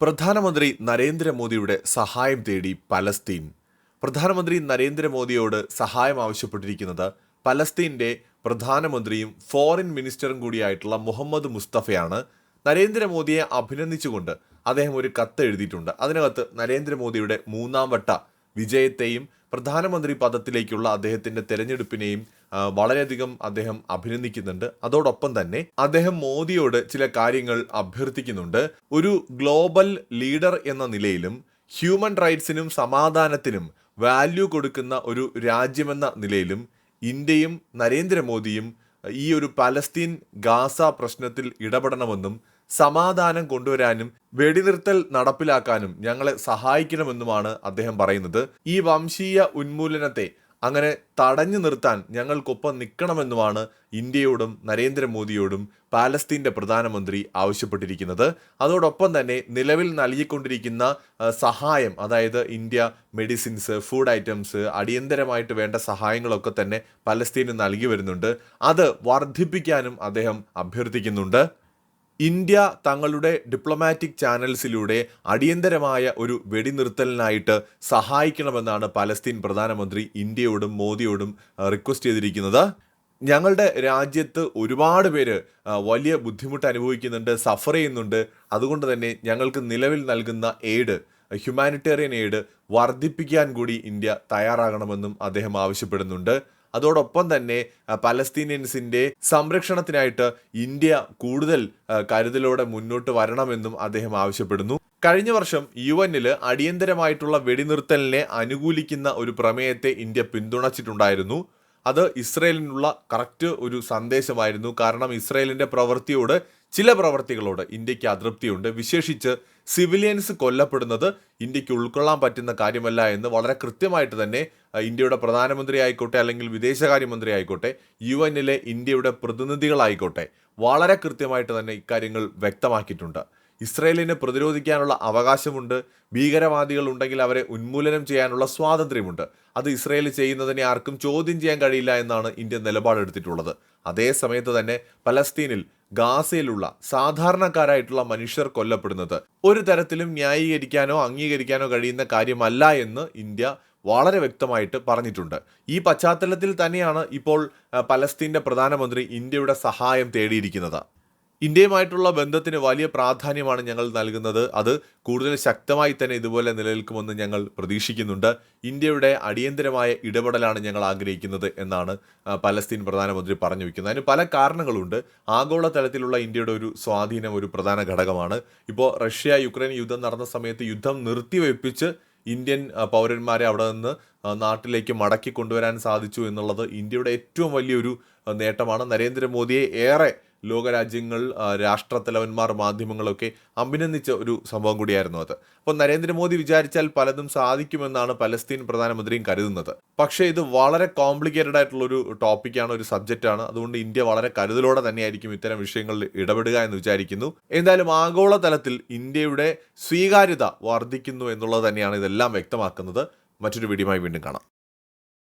പ്രധാനമന്ത്രി നരേന്ദ്രമോദിയുടെ സഹായം തേടി പലസ്തീൻ. പ്രധാനമന്ത്രി നരേന്ദ്രമോദിയോട് സഹായം ആവശ്യപ്പെട്ടിരിക്കുന്നത് പലസ്തീന്റെ പ്രധാനമന്ത്രിയും ഫോറിൻ മിനിസ്റ്ററും കൂടിയായിട്ടുള്ള മുഹമ്മദ് മുസ്തഫയാണ്. നരേന്ദ്രമോദിയെ അഭിനന്ദിച്ചുകൊണ്ട് അദ്ദേഹം ഒരു കത്ത് എഴുതിയിട്ടുണ്ട്. അതിനകത്ത് നരേന്ദ്രമോദിയുടെ മൂന്നാം വട്ട വിജയത്തെയും പ്രധാനമന്ത്രി പദത്തിലേക്കുള്ള അദ്ദേഹത്തിന്റെ തെരഞ്ഞെടുപ്പിനെയും വളരെയധികം അദ്ദേഹം അഭിനന്ദിക്കുന്നുണ്ട്. അതോടൊപ്പം തന്നെ അദ്ദേഹം മോദിയോട് ചില കാര്യങ്ങൾ അഭ്യർത്ഥിക്കുന്നുണ്ട്. ഒരു ഗ്ലോബൽ ലീഡർ എന്ന നിലയിലും ഹ്യൂമൻ റൈറ്റ്സിനും സമാധാനത്തിനും വാല്യൂ കൊടുക്കുന്ന ഒരു രാജ്യമെന്ന നിലയിലും ഇന്ത്യയും നരേന്ദ്രമോദിയും ഈ ഒരു പലസ്തീൻ ഗാസ പ്രശ്നത്തിൽ ഇടപെടണമെന്നും സമാധാനം കൊണ്ടുവരാനും വെടിനിർത്തൽ നടപ്പിലാക്കാനും ഞങ്ങളെ സഹായിക്കണമെന്നുമാണ് അദ്ദേഹം പറയുന്നത്. ഈ വംശീയ ഉന്മൂലനത്തെ അങ്ങനെ തടഞ്ഞു നിർത്താൻ ഞങ്ങൾക്കൊപ്പം നിൽക്കണമെന്നുമാണ് ഇന്ത്യയോടും നരേന്ദ്രമോദിയോടും പാലസ്തീന്റെ പ്രധാനമന്ത്രി ആവശ്യപ്പെട്ടിരിക്കുന്നത്. അതോടൊപ്പം തന്നെ നിലവിൽ നൽകിക്കൊണ്ടിരിക്കുന്ന സഹായം അതായത് ഇന്ത്യ മെഡിസിൻസ് ഫുഡ് ഐറ്റംസ് അടിയന്തരമായിട്ട് വേണ്ട സഹായങ്ങളൊക്കെ തന്നെ പലസ്തീന് നൽകി വരുന്നുണ്ട്. അത് വർദ്ധിപ്പിക്കാനും അദ്ദേഹം അഭ്യർത്ഥിക്കുന്നുണ്ട്. ഇന്ത്യ തങ്ങളുടെ ഡിപ്ലോമാറ്റിക് ചാനൽസിലൂടെ അടിയന്തരമായ ഒരു വെടിനിർത്തലിനായിട്ട് സഹായിക്കണമെന്നാണ് പലസ്തീൻ പ്രധാനമന്ത്രി ഇന്ത്യയോടും മോദിയോടും റിക്വസ്റ്റ് ചെയ്തിരിക്കുന്നത്. ഞങ്ങളുടെ രാജ്യത്ത് ഒരുപാട് പേര് വലിയ ബുദ്ധിമുട്ട് അനുഭവിക്കുന്നുണ്ട് സഫർ ചെയ്യുന്നുണ്ട്. അതുകൊണ്ട് തന്നെ ഞങ്ങൾക്ക് നിലവിൽ നൽകുന്ന എയ്ഡ് ഹ്യൂമാനിറ്റേറിയൻ എയ്ഡ് വർദ്ധിപ്പിക്കാൻ കൂടി ഇന്ത്യ തയ്യാറാകണമെന്നും അദ്ദേഹം ആവശ്യപ്പെടുന്നുണ്ട്. അതോടൊപ്പം തന്നെ പലസ്തീനിയൻസിന്റെ സംരക്ഷണത്തിനായിട്ട് ഇന്ത്യ കൂടുതൽ കരുതലോടെ മുന്നോട്ട് വരണമെന്നും അദ്ദേഹം ആവശ്യപ്പെടുന്നു. കഴിഞ്ഞ വർഷം യു എന്നിൽ അടിയന്തരമായിട്ടുള്ള വെടിനിർത്തലിനെ അനുകൂലിക്കുന്ന ഒരു പ്രമേയത്തെ ഇന്ത്യ പിന്തുണച്ചിട്ടുണ്ടായിരുന്നു. അത് ഇസ്രയേലിനുള്ള കറക്റ്റ് ഒരു സന്ദേശമായിരുന്നു. കാരണം ഇസ്രയേലിന്റെ പ്രവൃത്തിയോട് ചില പ്രവർത്തികളോട് ഇന്ത്യയ്ക്ക് അതൃപ്തിയുണ്ട്. വിശേഷിച്ച് സിവിലിയൻസ് കൊല്ലപ്പെടുന്നത് ഇന്ത്യയ്ക്ക് ഉൾക്കൊള്ളാൻ പറ്റുന്ന കാര്യമല്ല എന്ന് വളരെ കൃത്യമായിട്ട് തന്നെ ഇന്ത്യയുടെ പ്രധാനമന്ത്രി ആയിക്കോട്ടെ അല്ലെങ്കിൽ വിദേശകാര്യമന്ത്രി ആയിക്കോട്ടെ യു എന്നിലെ ഇന്ത്യയുടെ പ്രതിനിധികളായിക്കോട്ടെ വളരെ കൃത്യമായിട്ട് തന്നെ ഇക്കാര്യങ്ങൾ വ്യക്തമാക്കിയിട്ടുണ്ട്. ഇസ്രയേലിന് പ്രതിരോധിക്കാനുള്ള അവകാശമുണ്ട് ഭീകരവാദികൾ ഉണ്ടെങ്കിൽ അവരെ ഉന്മൂലനം ചെയ്യാനുള്ള സ്വാതന്ത്ര്യമുണ്ട്. അത് ഇസ്രയേൽ ചെയ്യുന്നതിനെ ആർക്കും ചോദ്യം ചെയ്യാൻ കഴിയില്ല എന്നാണ് ഇന്ത്യ നിലപാടെടുത്തിട്ടുള്ളത്. അതേ സമയത്ത് തന്നെ പലസ്തീനിൽ ഗാസയിലുള്ള സാധാരണക്കാരായിട്ടുള്ള മനുഷ്യർ കൊല്ലപ്പെടുന്നത് ഒരു തരത്തിലും ന്യായീകരിക്കാനോ അംഗീകരിക്കാനോ കഴിയുന്ന കാര്യമല്ല എന്ന് ഇന്ത്യ വളരെ വ്യക്തമായിട്ട് പറഞ്ഞിട്ടുണ്ട്. ഈ പശ്ചാത്തലത്തിൽ തന്നെയാണ് ഇപ്പോൾ പലസ്തീന്റെ പ്രധാനമന്ത്രി ഇന്ത്യയുടെ സഹായം തേടിയിരിക്കുന്നത്. ഇന്ത്യയുമായിട്ടുള്ള ബന്ധത്തിന് വലിയ പ്രാധാന്യമാണ് ഞങ്ങൾ നൽകുന്നത്. അത് കൂടുതൽ ശക്തമായി തന്നെ ഇതുപോലെ നിലനിൽക്കുമെന്ന് ഞങ്ങൾ പ്രതീക്ഷിക്കുന്നുണ്ട്. ഇന്ത്യയുടെ അടിയന്തരമായ ഇടപെടലാണ് ഞങ്ങൾ ആഗ്രഹിക്കുന്നത് എന്നാണ് പലസ്തീൻ പ്രധാനമന്ത്രി പറഞ്ഞു വയ്ക്കുന്നത് അതിന് പല കാരണങ്ങളുണ്ട്. ആഗോള തലത്തിലുള്ള ഇന്ത്യയുടെ ഒരു സ്വാധീനം ഒരു പ്രധാന ഘടകമാണ്. ഇപ്പോൾ റഷ്യ യുക്രൈൻ യുദ്ധം നടന്ന സമയത്ത് യുദ്ധം നിർത്തിവെപ്പിച്ച് ഇന്ത്യൻ പൗരന്മാരെ അവിടെ നിന്ന് നാട്ടിലേക്ക് മടക്കി കൊണ്ടുവരാൻ സാധിച്ചു എന്നുള്ളത് ഇന്ത്യയുടെ ഏറ്റവും വലിയൊരു നേട്ടമാണ്. നരേന്ദ്രമോദിയെ ഏറെ ലോകരാജ്യങ്ങൾ രാഷ്ട്രത്തലവന്മാർ മാധ്യമങ്ങളൊക്കെ അഭിനന്ദിച്ച ഒരു സംഭവം കൂടിയായിരുന്നു അത്. അപ്പോൾ നരേന്ദ്രമോദി വിചാരിച്ചാൽ പലതും സാധിക്കുമെന്നാണ് പലസ്തീൻ പ്രധാനമന്ത്രിയും കരുതുന്നത്. പക്ഷേ ഇത് വളരെ കോംപ്ലിക്കേറ്റഡ് ആയിട്ടുള്ള ഒരു ടോപ്പിക്കാണ് ഒരു സബ്ജക്റ്റാണ് അതുകൊണ്ട് ഇന്ത്യ വളരെ കരുതലോടെ തന്നെയായിരിക്കും ഇത്തരം വിഷയങ്ങളിൽ ഇടപെടുക എന്ന് വിചാരിക്കുന്നു. എന്തായാലും ആഗോള തലത്തിൽ ഇന്ത്യയുടെ സ്വീകാര്യത വർദ്ധിക്കുന്നു എന്നുള്ളത് തന്നെയാണ് ഇതെല്ലാം വ്യക്തമാക്കുന്നത്. മറ്റൊരു വീഡിയോയുമായി വീണ്ടും കാണാം.